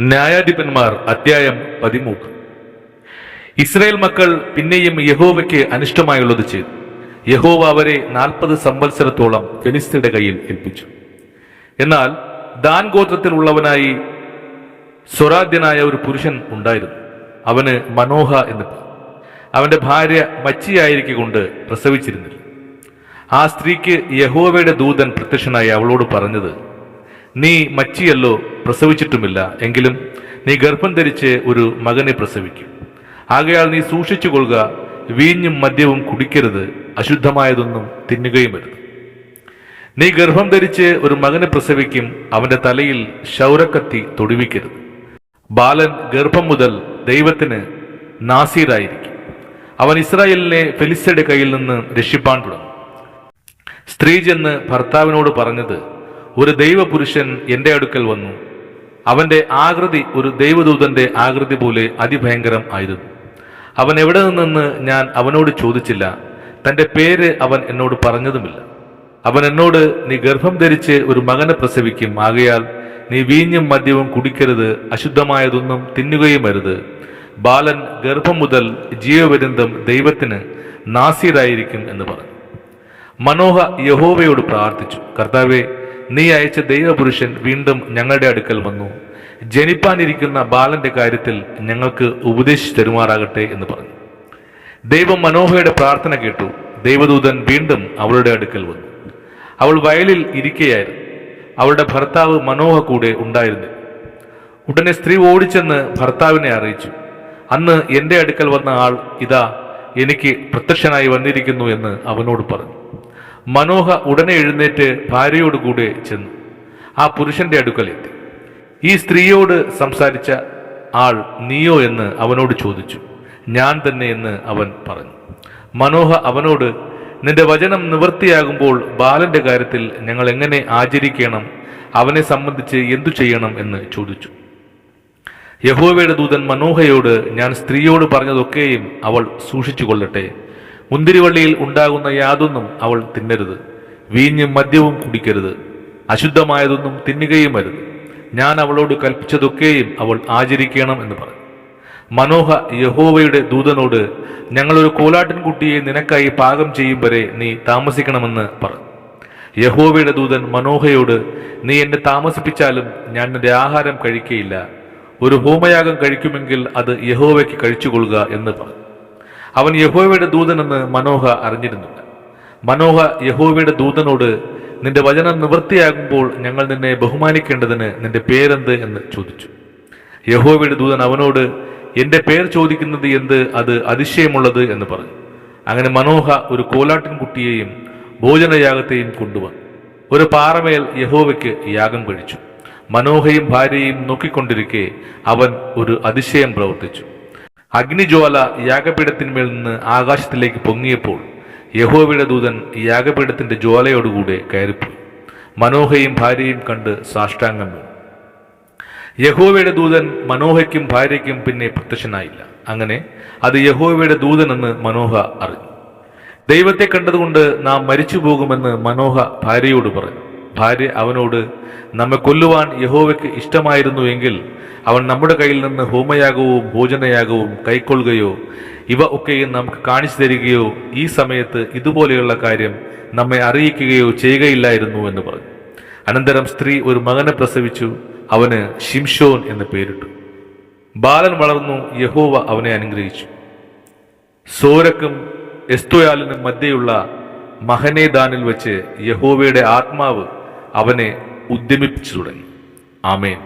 ന്യായാധിപന്മാർ അധ്യായം പതിമൂന്ന്. ഇസ്രായേൽ മക്കൾ പിന്നെയും യഹോവയ്ക്ക് അനിഷ്ടമായുള്ളത് ചെയ്തു. യഹോവ അവരെ നാൽപ്പത് സംവത്സരത്തോളം ഫെനിസ്തയുടെ കയ്യിൽ ഏൽപ്പിച്ചു. എന്നാൽ ദാൻ ഗോത്രത്തിലുള്ളവനായി സ്വരാധ്യനായ ഒരു പുരുഷൻ ഉണ്ടായിരുന്നു. അവന് മനോഹ എന്ന് അവന്റെ ഭാര്യ മച്ചിയായിരിക്കൊണ്ട് പ്രസവിച്ചിരുന്നില്ല. ആ സ്ത്രീക്ക് യഹോവയുടെ ദൂതൻ പ്രത്യക്ഷനായി അവളോട് പറഞ്ഞത് നീ മച്ചിയല്ലോ പ്രസവിച്ചിട്ടുമില്ല. എങ്കിലും നീ ഗർഭം ധരിച്ച് ഒരു മകനെ പ്രസവിക്കും. ആകയാൽ നീ സൂക്ഷിച്ചു കൊള്ളുക വീഞ്ഞും മദ്യവും കുടിക്കരുത് അശുദ്ധമായതൊന്നും തിന്നുകയും വരുത് നീ ഗർഭം ധരിച്ച് ഒരു മകനെ പ്രസവിക്കും അവന്റെ തലയിൽ ശൗരക്കത്തി തൊടുവിക്കരുത്. ബാലൻ ഗർഭം മുതൽ ദൈവത്തിന് നാസീറായിരിക്കും അവൻ ഇസ്രായേലിനെ ഫെലിസയുടെ കയ്യിൽ നിന്ന് രക്ഷിപ്പാൻ തുടങ്ങും. സ്ത്രീ ചെന്ന് ഭർത്താവിനോട് പറഞ്ഞത് ഒരു ദൈവപുരുഷൻ എന്റെ അടുക്കൽ വന്നു അവന്റെ ആകൃതി ഒരു ദൈവദൂതന്റെ ആകൃതി പോലെ അതിഭയങ്കരം ആയിരുന്നു. അവൻ എവിടെ നിന്നെന്ന് ഞാൻ അവനോട് ചോദിച്ചില്ല. തന്റെ പേര് അവൻ എന്നോട് പറഞ്ഞതുമില്ല. അവൻ എന്നോട് നീ ഗർഭം ധരിച്ച് ഒരു മകനെ പ്രസവിക്കും. ആകയാൽ നീ വീഞ്ഞും മദ്യവും കുടിക്കരുത്. അശുദ്ധമായതൊന്നും തിന്നുകയും അരുത്. ബാലൻ ഗർഭം മുതൽ ജീവപര്യന്തം ദൈവത്തിന് നാസീറായിരിക്കും എന്ന് പറഞ്ഞു. മനോഹ യഹോവയോട് പ്രാർത്ഥിച്ചു. കർത്താവെ നീ അയച്ച ദൈവപുരുഷൻ വീണ്ടും ഞങ്ങളുടെ അടുക്കൽ വന്നു. ജനിപ്പാനിരിക്കുന്ന ബാലന്റെ കാര്യത്തിൽ ഞങ്ങൾക്ക് ഉപദേശിച്ചു തരുമാറാകട്ടെ എന്ന് പറഞ്ഞു. ദൈവം മനോഹയുടെ പ്രാർത്ഥന കേട്ടു. ദൈവദൂതൻ വീണ്ടും അവളുടെ അടുക്കൽ വന്നു. അവൾ വയലിൽ ഇരിക്കുകയായിരുന്നു അവളുടെ ഭർത്താവ് മനോഹ കൂടെ ഉണ്ടായിരുന്നു. ഉടനെ സ്ത്രീ ഓടിച്ചെന്ന് ഭർത്താവിനെ അറിയിച്ചു. അന്ന് എന്റെ അടുക്കൽ വന്ന ആൾ ഇതാ എനിക്ക് പ്രത്യക്ഷനായി വന്നിരിക്കുന്നു എന്ന് അവനോട് പറഞ്ഞു. മനോഹ ഉടനെ എഴുന്നേറ്റ് ഭാര്യയോട് കൂടെ ചെന്നു. ആ പുരുഷന്റെ അടുക്കലെത്തി. ഈ സ്ത്രീയോട് സംസാരിച്ച ആൾ നീയോ? എന്ന് അവനോട് ചോദിച്ചു. ഞാൻ തന്നെ എന്ന് അവൻ പറഞ്ഞു. മനോഹ അവനോട് നിന്റെ വചനം നിവൃത്തിയാകുമ്പോൾ ബാലന്റെ കാര്യത്തിൽ ഞങ്ങൾ എങ്ങനെ ആചരിക്കണം? അവനെ സംബന്ധിച്ച് എന്തു ചെയ്യണം? എന്ന് ചോദിച്ചു. യഹോവയുടെ ദൂതൻ മനോഹയോട് ഞാൻ സ്ത്രീയോട് പറഞ്ഞതൊക്കെയും അവൾ സൂക്ഷിച്ചു കൊള്ളട്ടെ മുന്തിരിവള്ളിയിൽ ഉണ്ടാകുന്ന യാതൊന്നും അവൾ തിന്നരുത്. വീഞ്ഞും മദ്യവും കുടിക്കരുത്. അശുദ്ധമായതൊന്നും തിന്നുകയും അരുത് ഞാൻ അവളോട് കൽപ്പിച്ചതൊക്കെയും അവൾ ആചരിക്കണം എന്ന് പറഞ്ഞു. മനോഹ യഹോവയുടെ ദൂതനോട് ഞങ്ങളൊരു കോലാട്ടിൻകുട്ടിയെ നിനക്കായി പാകം ചെയ്യും വരെ നീ താമസിക്കണമെന്ന് പറഞ്ഞു. യഹോവയുടെ ദൂതൻ മനോഹയോട് നീ എന്നെ താമസിപ്പിച്ചാലും ഞാൻ എന്റെ ആഹാരം കഴിക്കയില്ല. ഒരു ഹോമയാഗം കഴിക്കുമെങ്കിൽ അത് യഹോവയ്ക്ക് കഴിച്ചുകൊള്ളുക എന്ന് പറഞ്ഞു. അവൻ യഹോവയുടെ ദൂതനെന്ന് മനോഹ അറിഞ്ഞിരുന്നില്ല മനോഹ യഹോവയുടെ ദൂതനോട് നിന്റെ വചനം നിവൃത്തിയാകുമ്പോൾ ഞങ്ങൾ നിന്നെ ബഹുമാനിക്കേണ്ടതിന് നിന്റെ പേരെന്ത്? എന്ന് ചോദിച്ചു. യഹോവയുടെ ദൂതൻ അവനോട് എന്റെ പേർ ചോദിക്കുന്നത് എന്ത്? അത് അതിശയമുള്ളത് എന്ന് പറഞ്ഞു. അങ്ങനെ മനോഹ ഒരു കോലാട്ടിൻകുട്ടിയെയും ഭോജനയാഗത്തെയും കൊണ്ടുവന്നു. ഒരു പാറമേൽ യഹോവയ്ക്ക് യാഗം കഴിച്ചു. മനോഹയും ഭാര്യയും നോക്കിക്കൊണ്ടിരിക്കെ അവൻ ഒരു അതിശയം പ്രവർത്തിച്ചു. അഗ്നിജ്വാല യാഗപീഠത്തിന്മേൽ നിന്ന് ആകാശത്തിലേക്ക് പൊങ്ങിയപ്പോൾ യഹോവയുടെ ദൂതൻ യാഗപീഠത്തിന്റെ ജ്വാലയോടുകൂടെ കയറിപ്പോയി. മനോഹയും ഭാര്യയും കണ്ട് സാഷ്ടാംഗം വീണു. യഹോവയുടെ ദൂതൻ മനോഹയ്ക്കും ഭാര്യയ്ക്കും പിന്നെ പ്രത്യക്ഷനായില്ല. അങ്ങനെ അത് യഹോവയുടെ ദൂതനെന്ന് മനോഹ അറിഞ്ഞു. ദൈവത്തെ കണ്ടതുകൊണ്ട് നാം മരിച്ചു പോകുമെന്ന് മനോഹ ഭാര്യയോട് പറഞ്ഞു. ഭാര്യ അവനോട് നമ്മെ കൊല്ലുവാൻ യഹോവയ്ക്ക് ഇഷ്ടമായിരുന്നു എങ്കിൽ അവൻ നമ്മുടെ കയ്യിൽ നിന്ന് ഹോമയാഗവും ഭോജനയാഗവും കൈക്കൊള്ളുകയോ ഇവ ഒക്കെയും നമുക്ക് കാണിച്ചു തരികയോ ഈ സമയത്ത് ഇതുപോലെയുള്ള കാര്യം നമ്മെ അറിയിക്കുകയോ ചെയ്യുകയില്ലായിരുന്നു എന്ന് പറഞ്ഞു. അനന്തരം സ്ത്രീ ഒരു മകനെ പ്രസവിച്ചു അവന് ഷിംഷോൻ എന്ന് പേരിട്ടു. ബാലൻ വളർന്നു യഹോവ അവനെ അനുഗ്രഹിച്ചു. സോരക്കും എസ്തോയാലിനും മധ്യയുള്ള മഹനേദാനിൽ വെച്ച് യഹോവയുടെ ആത്മാവ് അവനെ ഉദ്യമിപ്പിച്ചു തുടങ്ങി. ആമേൻ.